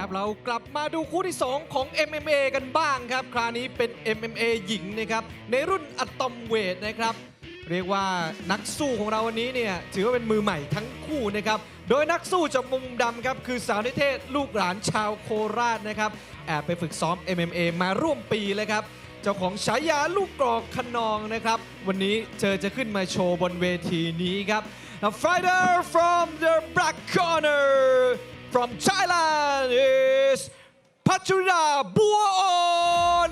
ครับ เรากลับมาดูคู่ที่ 2 ของ MMA กันบ้างครับ คราวนี้เป็น MMA หญิงนะครับ ในรุ่นอะตอมเวทนะครับ เรียกว่านักสู้ของเราวันนี้เนี่ย ถือว่าเป็นมือใหม่ทั้งคู่นะครับ โดยนักสู้จากมุมดำครับ คือสาวนิเทศลูกหลานชาวโคราชนะครับ แอบไปฝึกซ้อม MMA มาร่วมปีเลยครับเจ้าของฉายาลูกกรอกขนองนะครับ วันนี้เธอจะขึ้นมาโชว์บนเวทีนี้ครับ A fighter from the black corner from Thailand is Pachurida Buon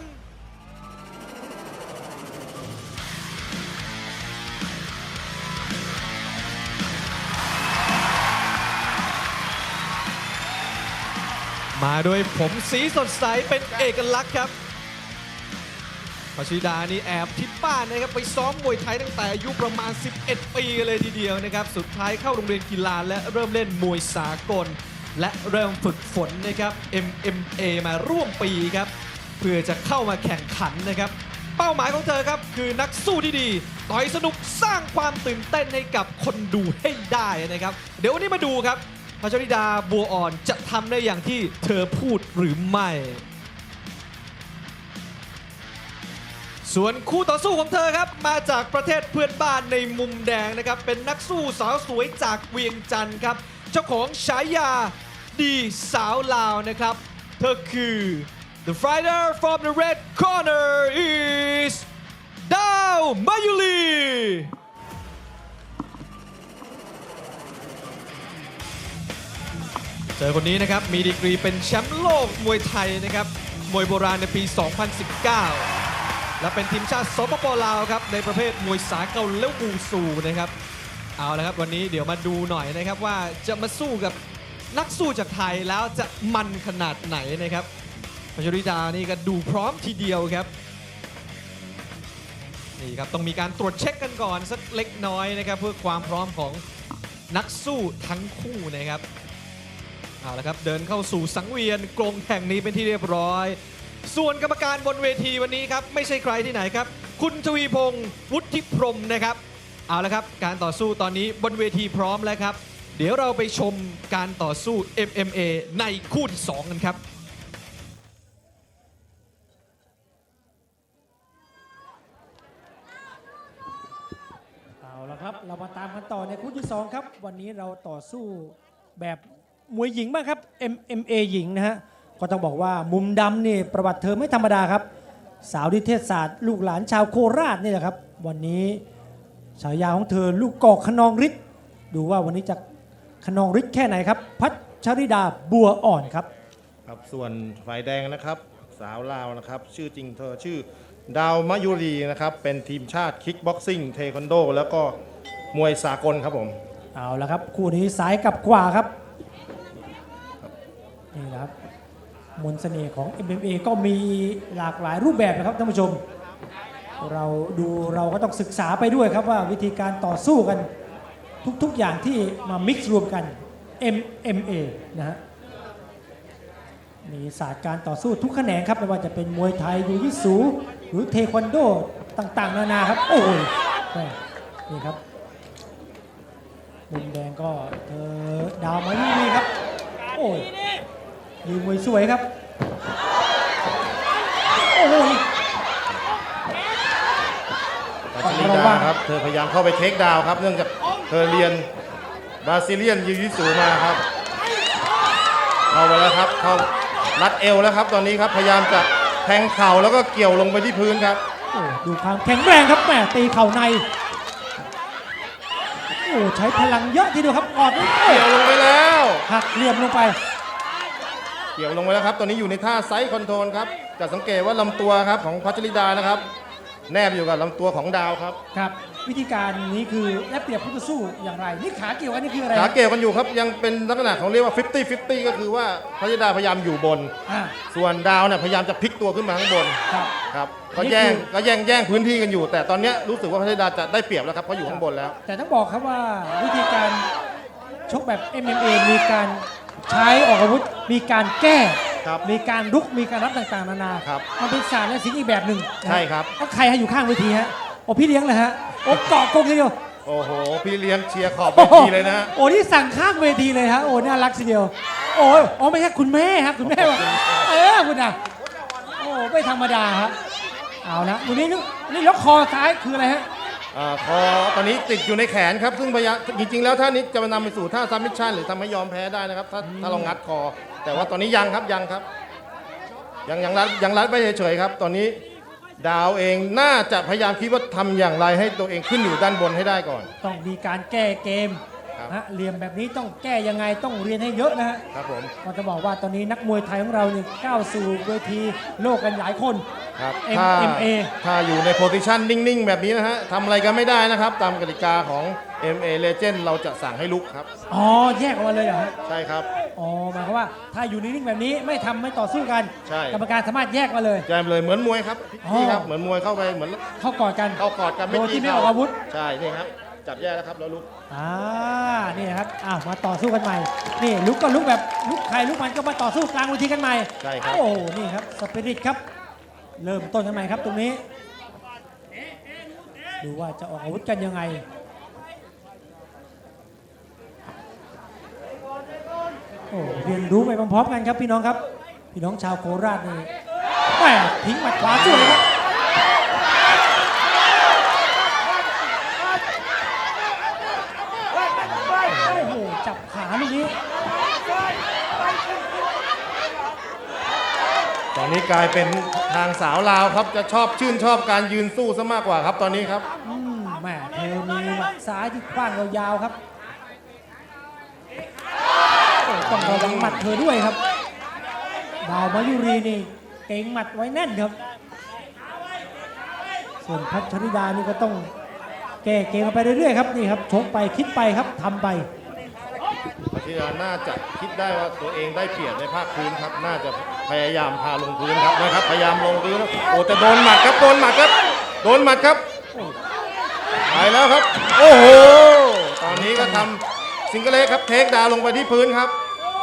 มาโดยผมสีสดใสเป็นเอกลักษณ์ครับปชิดานี่แอบทิปบ้านนะครับไปซ้อมมวยไทยตั้งแต่อายุประมาณ 11 ปีเลยทีเดียวนะครับ สุดท้ายเข้าโรงเรียนกีฬาและเริ่มเล่นมวยสากล และเริ่มฝึกฝนนะครับ MMA มาร่วมปีครับ เพื่อจะเข้ามาแข่งขันนะครับ เป้าหมายของเธอครับ คือนักสู้ที่ดีต่อยสนุกสร้างความตื่นเต้นให้กับคนดูให้ได้นะครับ เดี๋ยววันนี้มาดูครับพัชริดาบัวอ่อนจะทำได้อย่างที่เธอพูดหรือไม่ ส่วนคู่ต่อสู้ของเธอครับ มาจากประเทศเพื่อนบ้านในมุมแดงนะครับ เป็นนักสู้สาวสวยจากเวียงจันทร์ครับ เจ้าของฉายา ดีสาวลาวนะครับ เธอคือ the fighter from the red corner is ดาวมายุลีเจอคนนี้นะครับ มีดีกรีเป็นแชมป์โลกมวยไทยนะครับ มวยโบราณในปี 2019 และเป็นทีมชาติสปปลาวครับ ในประเภทมวยสาเกลและวูซูนะครับ เอาละครับ วันนี้เดี๋ยวมาดูหน่อยนะครับว่าจะมาสู้กับ นักสู้จากไทยแล้วจะมันขนาดไหนนะครับพัชริดานี่ก็ดูพร้อมทีเดียวครับนี่ครับต้องมีการตรวจเช็คกันก่อนสักเล็กน้อยนะครับเพื่อความพร้อมของนักสู้ทั้งคู่นะครับเอาละครับเดินเข้าสู่สังเวียนกรงแห่งนี้เป็นที่เรียบร้อย ส่วนกรรมการบนเวทีวันนี้ครับไม่ใช่ใครที่ไหนครับ คุณทวีพงศ์วุฒิพรมนะครับ เอาละครับการต่อสู้ตอนนี้บนเวทีพร้อมแล้วครับ เดี๋ยวเราไปชมการต่อสู้ MMA ในคู่ที่ 2 กันครับ เอาละครับ เรามาตามกันต่อในคู่ที่ 2 ครับ วันนี้เราต่อสู้แบบมวยหญิงบ้างครับ MMA หญิงนะฮะ ก็ต้องบอกว่ามุมดำนี่ประวัติเธอไม่ธรรมดาครับ สาวดิเทศศาสตร์ ลูกหลานชาวโคราชนี่แหละครับ วันนี้ฉายาของเธอลูกกอกขนองฤทธิ์ดูว่าวันนี้จะ ขนองฤทธิ์แค่ไหนครับ พัชริดาบัวอ่อนครับ ครับส่วนฝ่ายแดงนะครับ สาวลาวนะครับ ชื่อจริงเธอชื่อดาวมะยุรีนะครับ เป็นทีมชาติคิกบ็อกซิ่งเทควันโด แล้วก็มวยสากลครับผม เอาละครับ คู่นี้ซ้ายกับขวาครับ นี่นะครับมนต์เสน่ห์ของ MMA ก็มีหลากหลายรูปแบบนะครับท่านผู้ชม เราดูเราก็ต้องศึกษาไปด้วยครับว่าวิธีการต่อสู้กัน ทุก ๆ อย่างที่มามิกซ์รวมกัน MMA นะฮะมีศาสตร์การต่อสู้ทุกแขนงครับไม่ว่าจะเป็นมวยไทยยูยิสูหรือเทควันโดต่างๆ นานาครับ โอ้ยนี่ครับมุมแดงก็เธอดาวมานี่นี่ครับ โอ้ยยืนมวยสวยครับ โอ้ยปัชรีดาครับ เธอพยายามเข้าไปเทคดาวครับ เนื่องจาก เธอเรียนบราซิเลียนยูยิสูมาครับ เข้าไปแล้วครับเข้ารัดเอวแล้วครับ ตอนนี้ครับพยายามจะแทงเข่าแล้วก็เกี่ยวลงไปที่พื้นครับโอ้ดูความแข็งแรงครับแหมตีเข่าในโอ้ใช้พลังเยอะทีเดียวครับออดโอ้เกี่ยวลงไปแล้วหักเหลี่ยมลงไป เกี่ยวลงไปแล้วครับ ตอนนี้อยู่ในท่าไซส์คอนโทรลครับจะสังเกตว่าลำตัวครับของพัชริดานะครับ แนบอยู่กับลำตัวของดาวครับ ครับวิธีการนี้คือได้เปรียบผู้ต่อสู้อย่างไร นี่ขาเกี่ยวกันนี่คืออะไรขาเกี่ยวกันอยู่ครับ ยังเป็นลักษณะของเรียกว่า 50 50 ก็คือว่าพัชริดาพยายามอยู่บน อ่า ส่วนดาวเนี่ยพยายามจะพลิกตัวขึ้นมาข้างบนครับครับนี่ก็แย่งคือ ก็แย่งแย่งพื้นที่กันอยู่ แต่ตอนเนี้ยรู้สึกว่าพัชริดาจะได้เปรียบแล้วครับเพราะอยู่ข้างบนแล้ว แต่ต้องบอกครับว่าวิธีการชกแบบ MMA มีการใช้ออกอาวุธ มีการแก้ ครับมีการลุกมีการรับต่างๆนานาครับมันเป็นศาสตร์และศิลป์อีกแบบหนึ่งนะใช่ครับ ก็ใครให้อยู่ข้างเวทีฮะโอ้พี่เลี้ยงเลยฮะโอ้เกาะกงทีเดียวโอ้โห พี่เลี้ยงเชียร์ขอบเวทีเลยนะฮะโอ้นี่สั่งข้างเวทีเลยฮะ โอ้ น่ารักทีเดียว โอ้ยอ๋อไม่ใช่คุณแม่ครับ คุณแม่บอกเออคุณอะโอ้ไม่ธรรมดาฮะ เอาละวันนี้นึกนี่ล็อกคอซ้ายคืออะไรฮะอ่าคอตอนนี้ติดอยู่ในแขนครับ ซึ่งพยายามจริงๆ แล้วท่านี้จะนำไปสู่ท่าซัมมิชชั่นหรือทำให้ยอมแพ้ได้นะครับ ถ้าถ้าเรางัดคอ แต่ว่าตอนนี้ยังครับยังครับ ยังยังรัดยังรัดไว้เฉยๆครับ ตอนนี้ดาวเองน่าจะพยายามคิดว่าทำอย่างไรให้ตัวเองขึ้นอยู่ด้านบนให้ได้ก่อน ต้องมีการแก้เกมครับฮะเหลี่ยมแบบนี้ต้องแก้ยังไงต้องเรียนให้เยอะนะฮะครับผมก็จะบอกว่าตอนนี้นักมวยไทยของเราเนี่ยก้าวสู่เวทีโลกกันหลายคน ครับ M- ถ้า MA ถ้าอยู่ในโพซิชันนิ่ง ๆ แบบนี้นะฮะทำอะไรกันไม่ได้นะครับ ตามกติกาของ MA Legend เราจะสั่งให้ลุกครับ อ๋อ แยกออกมาเลยเหรอฮะ ใช่ครับ อ๋อ หมายความว่าถ้าอยู่นิ่งๆแบบนี้ไม่ทำไม่ต่อสู้กัน ใช่ กรรมการสามารถแยกมาเลย แจมเลยเหมือนมวยครับอ๋อพี่ครับ เหมือนมวยเข้าไปเหมือนเข้ากอดกัน เข้ากอดกันโดยที่ไม่ตีออกอาวุธ ใช่นี่ครับ จับแยกแล้วครับแล้วลุก อ่า นี่นะครับอ้าวมาต่อสู้กันใหม่ นี่ลุกก็ลุกแบบลุกใครลุกมันก็มาต่อสู้กลางเวทีกันใหม่ใช่ครับ โอ้โหนี่ครับสปิริตครับ เริ่มต้นกันใหม่ครับตรงนี้ ดูว่าจะออกอาวุธกันยังไง โอ้เรียนรู้ไปพร้อมๆกันครับพี่น้องครับ พี่น้องชาวโคราชนี่แหมทิ้งหมัดขวาสวยครับโอ้โหจับขาลูกนี้ตอนนี้กลายเป็นทางสาวลาวครับจะชอบชื่นชอบการยืนสู้ซะมากกว่าครับตอนนี้ครับ อืมแหม่เธอมีหมัดซ้ายที่กว้างยาวๆครับโอ้ ต้องระวังหมัดเธอด้วยครับ ดาวมายุรีนี่เก่งหมัดไว้แน่นครับ ส่วนพัชริดานี่ก็ต้องแก้เกมไปเรื่อยๆครับนี่ครับชกไปคิดไปครับทำไปพัทยาน่าจะคิดได้ว่าตัวเองได้เปรียบในภาคพื้นครับ น่าจะพยายามพาลงพื้นครับนะครับ พยายามลงพื้นโอ้แต่โดนหมัดครับโดนหมัดครับโดนหมัดครับไปแล้วครับ โอ้โห ตอนนี้ก็ทำซิงเกิลเล็กครับ เทคดาวลงไปที่พื้นครับ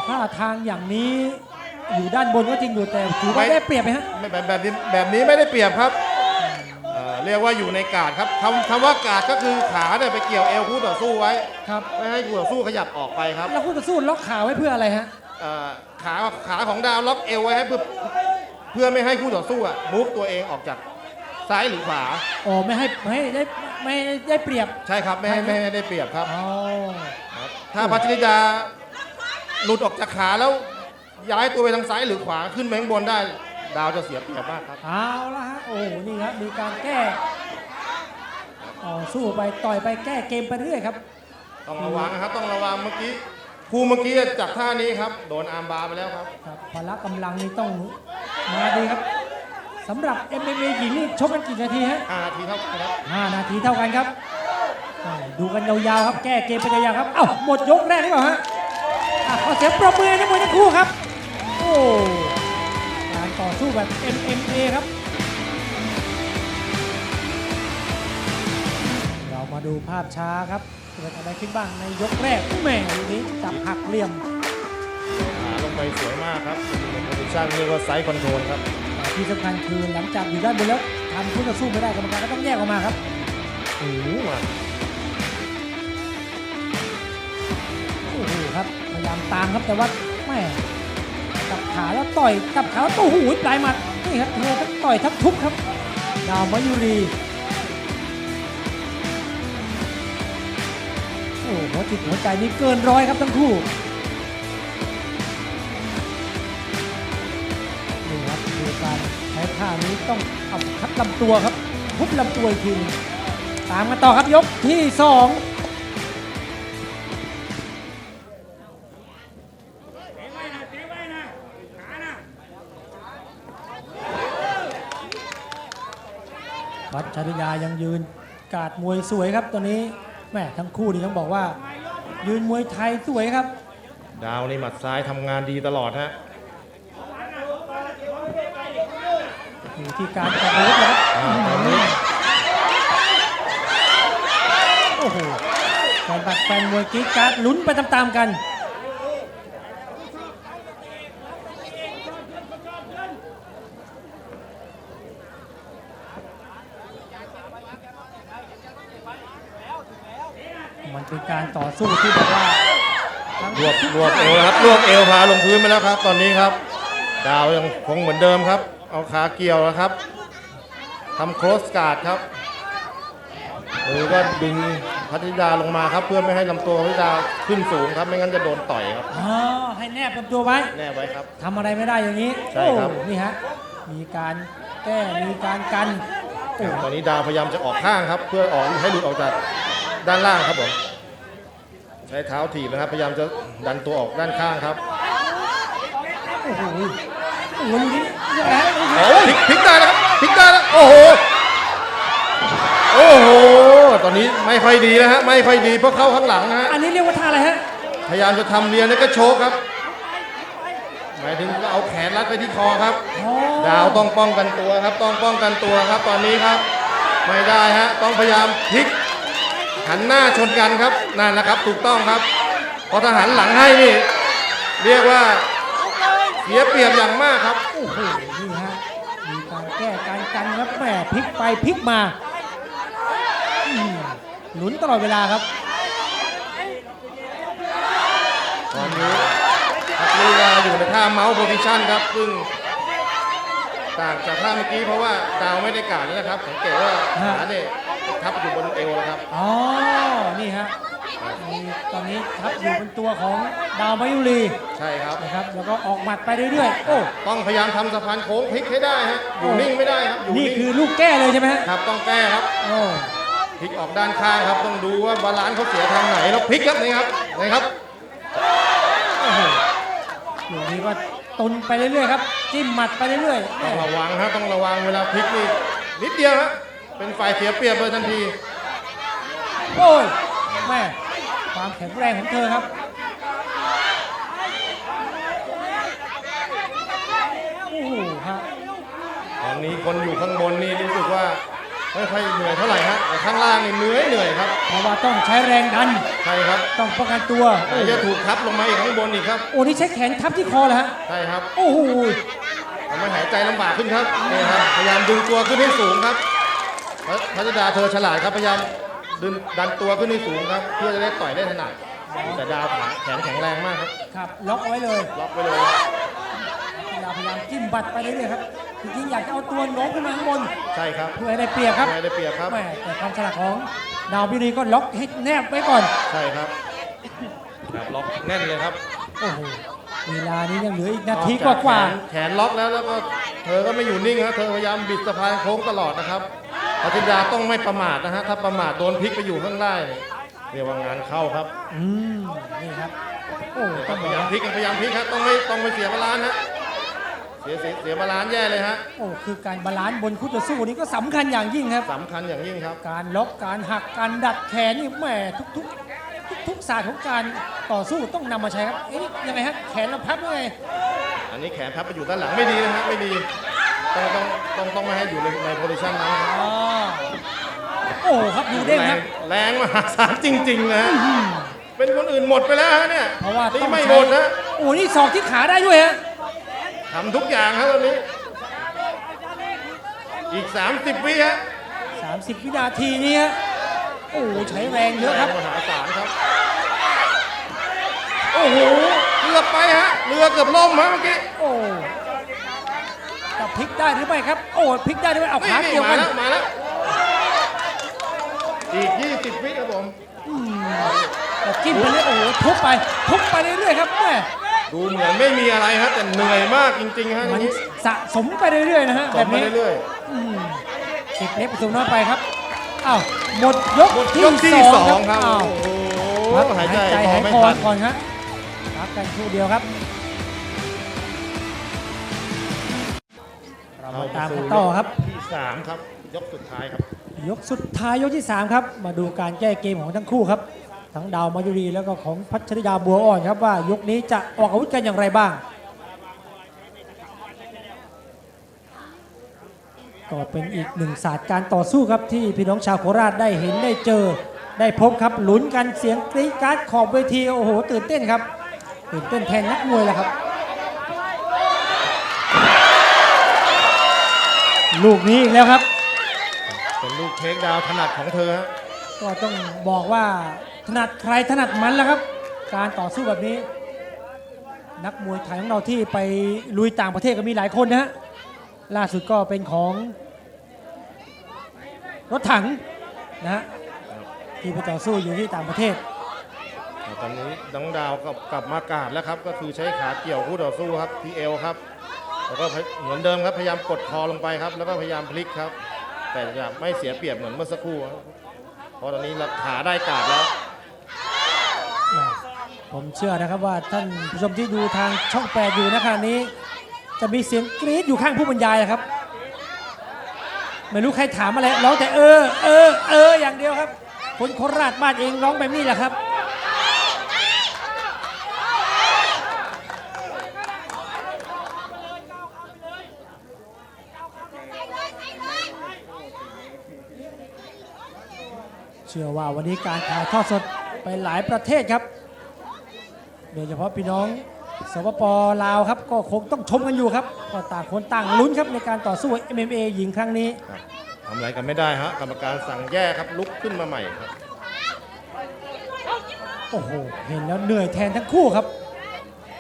ท่าทางอย่างนี้อยู่ด้านบนก็จริงอยู่แต่ถือว่าไม่ได้เปรียบไหมฮะไม่แบบแบบนี้แบบนี้ไม่ได้เปรียบครับเอ่อเรียกว่าอยู่ในกาดครับคำคำว่ากาดก็คือขาเนี่ยไปเกี่ยวเอวคู่ต่อสู้ไว้ ครับ ไม่ให้คู่ต่อสู้ขยับออกไปครับแล้วคู่ต่อสู้ล็อกขาไว้เพื่ออะไรฮะ เอ่อขาขาของดาวล็อกเอวไว้ให้เพื่อเพื่อไม่ให้คู่ต่อสู้อะมูฟตัวเองออกจากซ้ายหรือขวา อ๋อไม่ให้ไม่ให้ได้ไม่ให้ได้เปรียบ ใช่ครับ ไม่ให้ไม่ให้ได้เปรียบครับ อ๋อครับถ้าพัชริดา หลุดออกจากขาแล้ว ย้ายตัวไปทางซ้ายหรือขวาขึ้นไปข้างบนได้ ดาวจะเสียเปรียบมากครับ เอาละฮะโอ้โหนี่ครับมีการแก้ต่อสู้ไปต่อยไปแก้เกมไปเรื่อยครับต้องระวังนะครับ ต้องระวังเมื่อกี้คู่เมื่อกี้จากท่านี้ครับ โดนอาร์มบาร์ไปแล้วครับครับพละกำลังนี่ต้องมาดีครับสำหรับ MMA หญิงนี่ชกกันกี่นาทีฮะ5นาทีเท่ากันครับ5นาทีเท่ากันครับอ่าดูกันยาวๆครับแก้เกมไปยาวๆครับเอ้าหมดยกแรกหรือเปล่าฮะ อะขอเสียงปรบมือให้นักมวยทั้งคู่ครับ โอ้การต่อสู้แบบ MMA ครับ เรามาดูภาพช้าครับเกิดอะไรขึ้นบ้างในยกแรกแหม่ลูกนี้จับหักเหลี่ยม ขาลงไปสวยมากครับเป็นโพซิชั่นเรียกว่าไซส์คอนโทรลครับแต่ที่สำคัญคือหลังจากอยู่ด้านบนแล้วทำคู่ต่อสู้ไม่ได้กรรมการก็ต้องแยกออกมาครับ โอ้โหมา ยายามตามครับแต่ว่าแม่กับขาแล้วต่อยกับขาแล้วโอ้โหปลายหมัดนี่ครับเธอทั้งต่อยทั้งทุบครับ ดาวมายุรีโอ้โหหัวจิตหัวใจนี่เกินร้อยครับทั้งคู่นี่ครับดูการใช้ท่านี้ต้องเอาคัดลำตัวครับทุบลำตัวอีกทีหนึ่งตามกันต่อครับยกที่สอง วัชริยายังยืนกาดมวยสวยครับตัวนี้แม่ทั้งคู่นี่ต้องบอกว่า ยืนมวยไทยสวยครับ ดาวนี่หมัดซ้ายทำงานดีตลอดฮะอยู่ที่การต่ออาวุธนะครับอ่าตอนนี้โอ้โหแฟนบัตรแฟนมวยกรีดการ์ดลุ้นไปตามๆกัน โการต่อ สู้ที่แบบว่าทั้งรวบรวบเอวนะครับรวบเอวพาลงพื้นไปแล้วครับ ตอนนี้ครับ ดาวยังคงเหมือนเดิมครับ เอาขาเกี่ยวนะครับทำโครสการ์ดครับมือก็ดึงพัทธิดาลงมาครับ เพื่อไม่ให้ลำตัวพัทธิดาขึ้นสูงครับไม่งั้นจะโดนต่อยครับอ๋อให้แนบลำตัวไว้แน่ไว้ครับ ทำอะไรไม่ได้อย่างนี้ใช่ครับ โอ้นี่ฮะมีการแก้มีการกันโอ้ ตอนนี้ดาวพยายามจะออกข้างครับ เพื่อออกให้หลุดออกจากด้านล่างครับผม ใช้เท้าถีบนะครับ พยายามจะดันตัวออกด้านข้างครับโอ้โหโอ้โหดูนี่ยังไงโอ้โหโอ้พลิกพลิกได้แล้วครับพลิกได้แล้วโอ้โหโอ้โหตอนนี้ไม่ค่อยดีแล้วฮะไม่ค่อยดีเพราะเข้าข้างหลังนะฮะอันนี้เรียกว่าท่าอะไรฮะพยายามจะทำเรียนแล้วก็โชกครับหมายถึงก็เอาแขนรัดไปที่คอครับอ๋อดาวต้องป้องกันตัวครับ ต้องป้องกันตัวครับ ตอนนี้ครับ ไม่ได้ฮะต้องพยายามพลิก หันหน้าชนกันครับนั่นแหละครับถูกต้องครับเพอทหารหลังให้นี่เรียกว่าเสียเปรียบอย่างมากครับโอ้โหนี่ฮะมีการแก้การกันครับแหมพลิกไปพลิกมาอืมหนุนตลอดเวลาครับตอนนี้พักลีลาอยู่ในท่าเมาส์โพซิชันครับซึ่งต่างจากท่าเมื่อกี้เพราะว่าดาวไม่ได้การนะครับสังเกตว่าขาเนี่ย ทับอยู่บนเอวแล้วครับ อ๋อ นี่ฮะมีตอนนี้ทับอยู่บนตัวของดาวมายุรีใช่ครับ นะครับ แล้วก็ออกหมัดไปเรื่อยๆ โอ้ ต้องพยายามทำสะพานโค้งพลิกให้ได้ฮะอยู่นิ่งไม่ได้ครับอยู่นี่นิ่งคือลูกแก้เลยใช่ไหมฮะครับต้องแก้ครับโอ้พลิกออกด้านข้างครับ ต้องดูว่าบาลานซ์เขาเสียทางไหนแล้วพลิกครับนี่ครับนี่ครับ โอ้โหลูกนี้ก็ตุนไปเรื่อยๆครับ จิ้มหมัดไปเรื่อยๆต้แม่องระวังฮะต้องระวังเวลาพลิกนี่นิดเดียวฮะ เป็นฝ่ายเสียเปรียบเลยทันทีโอ้ยแม่ความแข็งแรงของเธอครับโอ้โหฮะตอนนี้คนอยู่ข้างบนนี่รู้สึกว่าไม่ค่อยเหนื่อยเท่าไหร่ฮะแต่ข้างล่างนี่เหนื่อยเหนื่อยครับเพราะว่าต้องใช้แรงดันใช่ครับ ต้องป้องกันตัวไหนจะถูกทับลงมาอีกข้างบนอีกครับโอ้นี่ใช้แขนทับที่คอเหรอฮะใช่ครับ โอ้โหทำให้หายใจลำบากขึ้นครับนี่ครับพยายามดึงตัวขึ้นให้สูงครับ พระพัชดาเธอฉลาดครับพยายามดึงดันตัวขึ้นให้สูงครับ เพื่อจะได้ต่อยได้ถนัดแต่ดาวขาแขนแข็งแรงมากครับครับ ล็อกเอาไว้เลยล็อกไว้เลยพยายามพยายามจิ้มบัตรไปเรื่อยๆครับจริงๆอยากจะเอาตัวโน้มขึ้นมาข้างบนใช่ครับเพื่อให้ได้เปรียบครับไม่ได้เปรียบครับแม่แต่ความฉลาดของดาวบิรีก็ล็อกให้แนบไว้ก่อนใช่ครับครับล็อกแน่นเลยครับโอ้โหเวลานี้ยังเหลืออีกนาทีนกอกจว่าแขนแขนล็อกแล้วแล้วก็เธอก็ไม่อยู่นิ่งครับเธอพยายามบิดสะพานโค้งตลอดนะครับ พัทยาต้องไม่ประมาทนะฮะ ถ้าประมาทโดนพลิกไปอยู่ข้างใต้เนี่ยเรียกว่างานเข้าครับๆอืมนี่ครับโอ้พต้องบอกยายามว่าพลิกพยายามพลิกครับต้องไม่ต้องไม่เสียบาลานซ์ฮะเสียเสียเสียบาลานซ์แย่เลยฮะโอ้คือการบาลานซ์บนคู่ต่อสู้นี้ก็สำคัญอย่างยิ่งครับ สำคัญอย่างยิ่งครับ การล็อกการหักการดัดแขนนี่แหมทุกๆทุกๆศาสตร์ของการต่อสู้ต้องนำมาใช้ครับเอ๊ะยังไงฮะแขนเราพับยังไงอันนี้แขนพับไปอยู่ด้านหลังไม่ดีนะฮะไม่ดี ต้องต้องต้องต้องไม่ให้อยู่ในในโพซิชันนั้นครับอ๋อโอ้ครับดูเด้งแรครังบ แรงมหาศาลจริงๆนะฮะเป็นคนอื่นหมดไปแล้วฮะเนี่ยเพราะว่านี่ต้องไม่หใช้มดนะโอ้นี่ศอกที่ขาได้ด้วยฮะทำทุกอย่างครับตอนนี้ อีก 30 วิฮะ30 วินาทีนี้ฮะโอ้ใช้แรงเยอะครับมหาศาลครับ โอ้โหเกือบไปฮะเรือเกือบล่มฮะเมื่อกี้ โอ้จะ พลิกได้หรือไม่ครับ โอ้พลิกได้หรือไม่เอานี่ขานี่เกี่ยวมากันแล้วมาแล้วอีก 20 วิครับผม แต่จิ้มไปเรื่อยโอ้โหทุบไปทุบไปเรื่อยๆครับแม่ดูเหมือนไม่มีอะไรฮะแต่เหนื่อยมากจริงๆฮะมันนี้สะสมไปเรื่อยๆนะฮะจแบบบมานี้เรื่อยอืมเก็บเล็กผสมน้อยไปครับอ้าวหมดยกๆหมดที่ยกที่สสอองงคครัรับบอ้าว โอ้โหพักหาหายยใจใจคอหายไม่คอทันก่อนครับพักกันครู่เดียวครับ เรามาตามกันต่อครับที่สามครับ ยกสุดท้ายครับ ยกสุดท้ายยกที่ 3 ครับ มาดูการแก้เกมของทั้งคู่ครับ ทั้งดาวมายุรีแล้วก็ของพัชริยาบัวอ่อนครับว่ายกนี้จะออกอาวุธกันอย่างไรบ้าง ก็เป็นอีกหนึ่งศาสตร์การต่อสู้ครับที่พี่น้องชาวโคราชได้เห็นได้เจอได้พบครับลุ้นกันเสียงกรี๊ดกราร์ดขอบเวทีโอ้โหตื่นเต้นครับตื่นเต้นแทนนักมวยแหละครับ ลูกนี้อีกแล้วครับ เป็นลูกเทคดาวน์ถนัดของเธอฮะก็ต้องบอกว่าถนัดใครถนัดมันแล้วครับ การต่อสู้แบบนี้ นักมวยไทยของเราที่ไปลุยต่างประเทศก็มีหลายคนนะฮะล่าสุดก็เป็นของ รถถังนะฮะที่ไปต่อสู้อยู่ที่ต่างประเทศตอนนี้น้องดาวกลับกลับมากาดแล้วครับ ก็คือใช้ขาเกี่ยวคู่ต่อสู้ครับที่เอวครับ แล้วก็เหมือนเดิมครับพยายามกดคอลงไปครับ แล้วก็พยายามพลิกครับ แต่จะไม่เสียเปรียบเหมือนเมื่อสักครู่ครับเพราะตอนนี้ขาได้กาดแล้วผมเชื่อนะครับว่าท่านผู้ชมที่ดูทางช่องแปดอยู่นะขณะนี้ จะมีเสียงกรี๊ดอยู่ข้างผู้บรรยายนะครับ ไม่รู้ใครถามอะไรร้องแต่เออ เออ เออ อย่างเดียวครับ คนโคราชบ้านเองร้องแบบนี้แหละครับ ชื่อว่าวันนี้การถ่ายทอดสดไปหลายประเทศครับ โดยเฉพาะพี่น้องสปปลาวครับก็คงต้องชมกันอยู่ครับก็ต่างคนต่างลุ้นครับในการต่อสู้ MMA หญิงครั้งนี้ทำอะไรกันไม่ได้ฮะกรรมการสั่งแย่ครับลุกขึ้นมาใหม่ครับโอ้โห เห็นแล้วเหนื่อยแทนทั้งคู่ครับ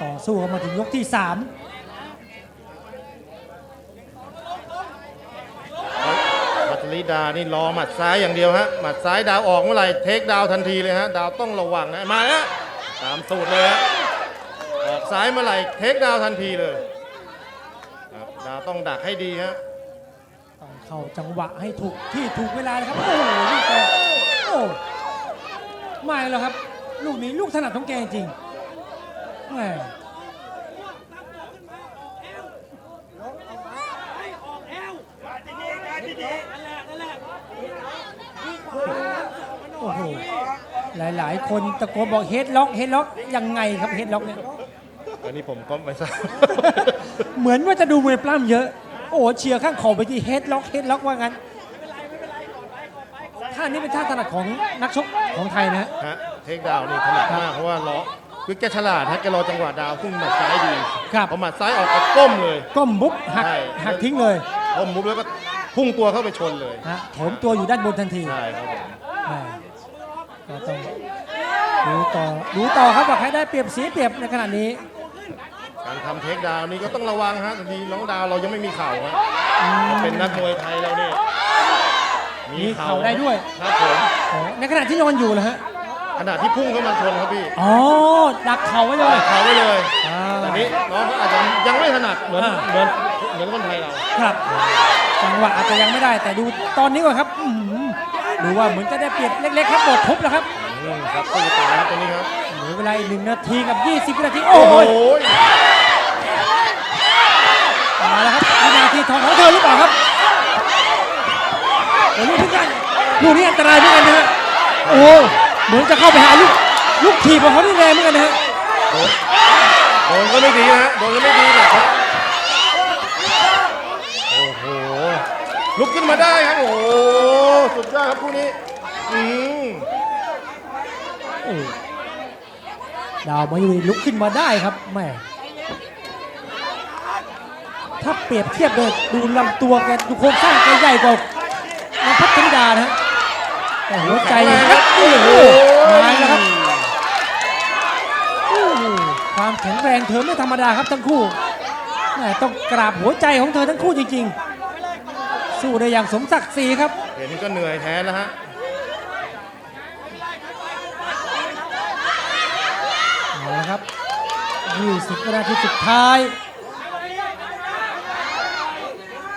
ต่อสู้กันมาถึงยกที่ 3 ริดานี่รอหมัดซ้ายอย่างเดียวฮะหมัดซ้ายดาวออกเมื่อไหร่เทคดาวทันทีเลยฮะดาวต้องระวังนะมาแล้วตามสูตรเลยฮะออกซ้ายเมื่อไหร่เทคดาวทันทีเลยครับดาวต้องดักให้ดีฮะต้องเข้าจังหวะให้ถูกที่ถูกเวลานะครับโอ้โหลูกแกโอ้ไม่แล้วครับ ลูกนี้ลูกถนัดของแกจริงแหมโอ้โห หลาย ๆ คนตะโกนบอกเฮดล็อกเฮดล็อกยังไงครับเฮดล็อกเนี่ยอันนี้ผมก็ไม่ทราบเหมือนว่าจะดูมวยปล้ำเยอะ โอ้โหเชียร์ข้างขอบไปที่เฮดล็อกเฮดล็อกว่างั้นท่านี้เป็นท่าถนัดของนักชกของไทยนะฮะฮะเทคดาวนี่ถนัดมากเพราะว่าล้อคือแกฉลาดฮะแกรอจังหวะดาวพุ่งหมัดซ้ายดีครับพอหมัดซ้ายออกก็ก้มเลยก้มบุ๊บหักใช่หักทิ้งเลยก้มมุบแล้วก็พุ่งตัวเข้าไปชนเลยนะฮะโถมตัวอยู่ด้านบนทันทีใช่ครับผมแหม่ ก็ต้องดูต่อดูต่อครับว่าใครได้เปรียบเสียเปรียบในขณะนี้การทำเทคดาวนี่ก็ต้องระวังฮะบางทีน้องดาวเรายังไม่มีเข่าฮะเป็นนักมวยไทยเราเนี่ยมีเข่าได้ด้วยครับผมอ๋อในขณะที่นอนอยู่นะฮะขณะที่พุ่งเข้ามาชนครับพี่อ๋อดักเข่าไว้เลยเข่าไว้เลยอ่าแต่นี้น้องเขาอาจจะยังไม่ถนัดเหมือนอ่าเหมือนเหมือนคนไทยเราครับ จังหวะอาจจะยังไม่ได้แต่ดูตอนนี้ก่อนครับอื้อหือ ดูว่าเหมือนจะได้เปรียบเล็กๆครับบททุบแล้วครับอืมครับตู้ตายครับตัวนี้ครับ เหลือเวลาอีกหนึ่งนาทีกับ 20วินาทีโอ้โอ้โหยมาแล้วครับวินาทีทองของเธอหรือเปล่าครับโอ้ลูกทุกกันลูกนี้อันตรายเหมือนกันนะฮะโอ้เหมือนจะเข้าไปหาลูกลูกถีบของเขานี่แรงเหมือนกันนะฮะโดนก็ไม่ดีนะฮะโดนก็ไม่ดีแบบครับ โอ้โห ลุกขึ้นมาได้ครับ โอ้โหสุดยอด ครับคู่นี้อืมโอ้ดาวมายุรีลุกขึ้นมาได้ครับแม่ถ้าเปรียบเทียบเลยดูลำตัวแกดูโครงสร้างแกใหญ่กว่าน้องพัฒนิดานะฮะแต่หัวใจครับโอ้โหมาแล้วครับโอ้โหความแข็งแรงเธอไม่ธรรมดาครับทั้งคู่แหม่ต้องกราบหัวใจของเธอทั้งคู่จริงๆ สู้ได้อย่างสมศักดิ์ศรีครับ เห็นก็เหนื่อยแทนแล้วฮะเอาละครับ20วินาทีสุดท้าย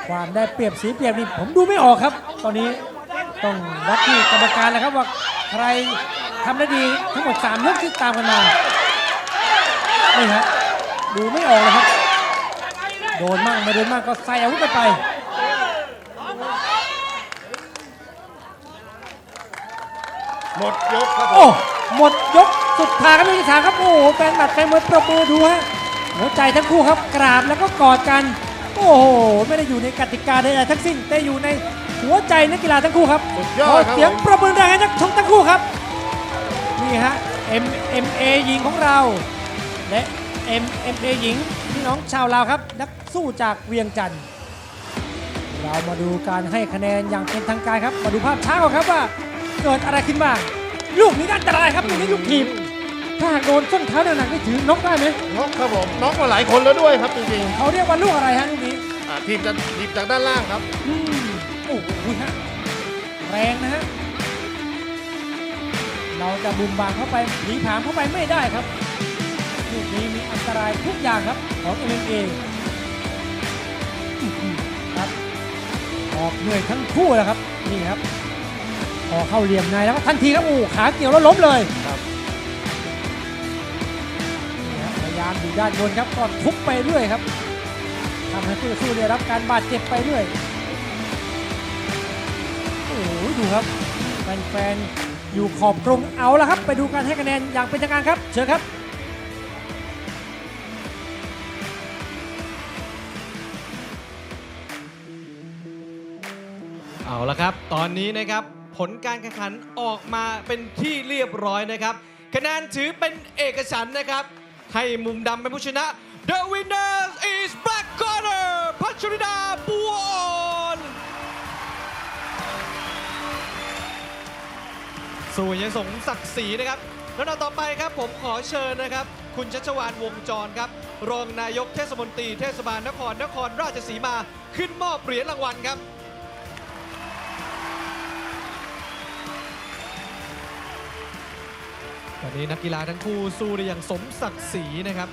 ความได้เปรียบสีเปรียบนี่ผมดูไม่ออกครับ ตอนนี้ต้องวัดที่กรรมการแล้วครับว่าใครทำได้ดีทั้งหมด3ยกที่ตามกันมานี่ฮะดูไม่ออกเลยครับ โดนมากไม่โดนมากก็ใส่อาวุธกันไป หมดยกครับผโอ้มหมดยกสุดท้ายครับพี่สามครับโอ้โหแฟนบัตรแฟนมวยประมือดูฮะหัวใจทั้งคู่ครับกราบแล้วก็กอดกัน โอ้โหไม่ได้อยู่ในกติกาใดๆทั้งสิ้นแต่อยู่ในหัวใจนักกีฬาทั้งคู่ครับสุดยอขอดครับ เสียงผมประมือดังให้นักชกทั้งคู่ครับนี่ฮะ MMA หญิงของเรา และ MMA หญิงพี่น้องชาวลาวครับ นักสู้จากเวียงจันทร์เรามาดูการให้คะแนนอย่างเป็นทางการครับมาดูภาพช้าก่อนครับว่า เกิดอะไรขึ้นบ้างลูกนี้ก็อันตรายครับลูกนี้ลูกทีมถ้าหากโดนส้นเท้าหนักๆนี่ถือน็อกได้ไหมน็อกครับผมน็อกมาหลายคนแล้วด้วยครับจริงเขาเรียกว่าลูกอะไรฮะลูกนี้ๆอ่าทีมจากทีมจากด้านล่างครับอืมโอ้โหฮะแรงนะฮะเราจะบุมบามเข้าไปหนีผามเข้าไปไม่ได้ครับลูกนี้มีอันตรายทุกอย่างครับของ MMA อื้อหือครับออกเหนื่อยทั้งคู่แล้วครับนี่ครับ พอเข้าเหลี่ยมในแล้วก็ทันทีครับโอ้ขาเกี่ยวแล้วล้มเลยครับนี่ครับพยายามอยู่ด้านบนครับก็ทุบไปเรื่อยครับทำให้คู่ต่อสู้ได้รับการบาดเจ็บไปเรื่อยโอ้ดูครับแฟนๆอยู่ขอบกรงเอาละครับ ไปดูการให้คะแนนอย่างเป็นทางการครับเชิญครับเอาละครับ ตอนนี้นะครับ ผลการแข่งขันออกมาเป็นที่เรียบร้อยนะครับ คะแนนถือเป็นเอกฉันท์นะครับ ให้มุมดำเป็นผู้ชนะ The winner is Black Corner พัชริดาบัวอ่อนส่วนยังสงศักดิ์ศรีนะครับแล้วต่อไปครับผมขอเชิญนะครับ คุณชัชวานวงจรครับ รองนายกเทศมนตรีเทศบาลนครนครราชสีมาขึ้นมอบเหรียญรางวัลครับ ตอนนี้นักกีฬาทั้งคู่สู้ได้อย่างสมศักดิ์ศรีนะครับ